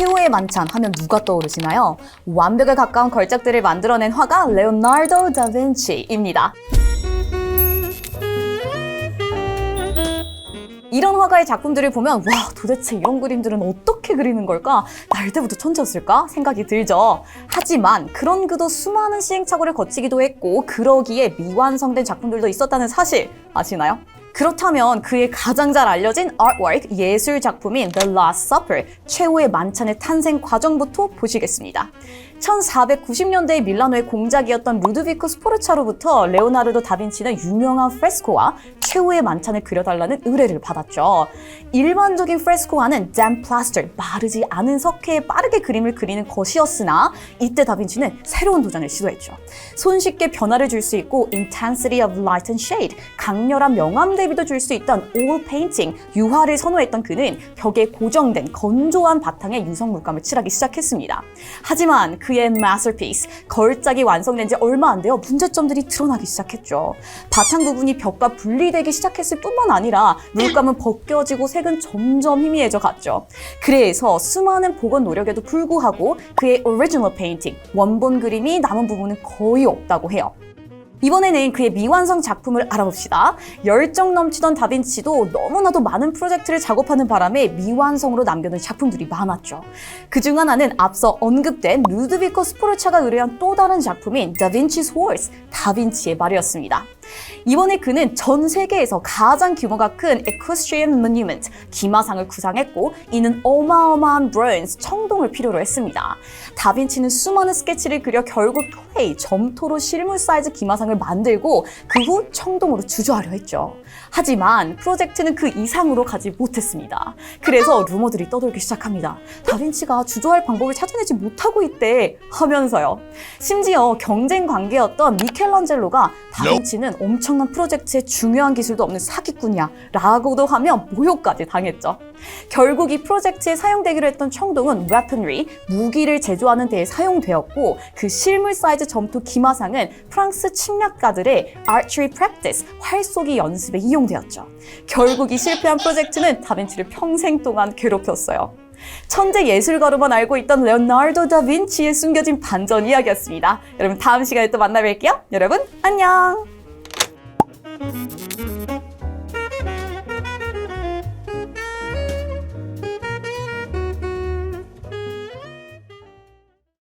최후의 만찬 하면 누가 떠오르시나요? 완벽에 가까운 걸작들을 만들어낸 화가 레오나르도 다빈치입니다. 이런 화가의 작품들을 보면 와 도대체 이런 그림들은 어떻게 그리는 걸까? 날 때부터 천재였을까? 생각이 들죠. 하지만 그런 그도 수많은 시행착오를 거치기도 했고 그러기에 미완성된 작품들도 있었다는 사실 아시나요? 그렇다면 그의 가장 잘 알려진 아트워크 예술 작품인 The Last Supper 최후의 만찬의 탄생 과정부터 보시겠습니다. 1490년대 밀라노의 공작이었던 루드비코 스포르차로부터 레오나르도 다빈치는 유명한 프레스코와 최후의 만찬을 그려달라는 의뢰를 받았죠. 일반적인 프레스코와는 damp plaster, 마르지 않은 석회에 빠르게 그림을 그리는 것이었으나 이때 다빈치는 새로운 도전을 시도했죠. 손쉽게 변화를 줄 수 있고 intensity of light and shade, 강렬한 명암 대비도 줄 수 있던 oil painting, 유화를 선호했던 그는 벽에 고정된 건조한 바탕에 유성 물감을 칠하기 시작했습니다. 하지만 그의 masterpiece, 걸작이 완성된 지 얼마 안 되어 문제점들이 드러나기 시작했죠. 바탕 부분이 벽과 분리되기 시작했을 뿐만 아니라 물감은 벗겨지고 색은 점점 희미해져 갔죠. 그래서 수많은 복원 노력에도 불구하고 그의 original painting, 원본 그림이 남은 부분은 거의 없다고 해요. 이번에는 그의 미완성 작품을 알아봅시다. 열정 넘치던 다빈치도 너무나도 많은 프로젝트를 작업하는 바람에 미완성으로 남겨둔 작품들이 많았죠. 그 중 하나는 앞서 언급된 루드비코 스포르차가 의뢰한 또 다른 작품인 다빈치's Horse, 다빈치의 말이었습니다. 이번에 그는 전 세계에서 가장 규모가 큰 Equestrian Monument, 기마상을 구상했고 이는 어마어마한 브론즈, 청동을 필요로 했습니다. 다빈치는 수많은 스케치를 그려 결국 클레이, 점토로 실물 사이즈 기마상을 만들고 그 후 청동으로 주저하려 했죠. 하지만 프로젝트는 그 이상으로 가지 못했습니다. 그래서 루머들이 떠돌기 시작합니다. 다빈치가 주저할 방법을 찾아내지 못하고 있대 하면서요. 심지어 경쟁 관계였던 미켈란젤로가 다빈치는 엄청난 프로젝트에 중요한 기술도 없는 사기꾼이야 라고도 하며 모욕까지 당했죠. 결국 이 프로젝트에 사용되기로 했던 청동은 weaponry, 무기를 제조하는 데에 사용되었고 그 실물 사이즈 점토 기마상은 프랑스 침략가들의 archery practice, 활쏘기 연습에 이용되었죠. 결국 이 실패한 프로젝트는 다빈치를 평생 동안 괴롭혔어요. 천재 예술가로만 알고 있던 레오나르도 다빈치의 숨겨진 반전 이야기였습니다. 여러분 다음 시간에 또 만나 뵐게요. 여러분 안녕. thank you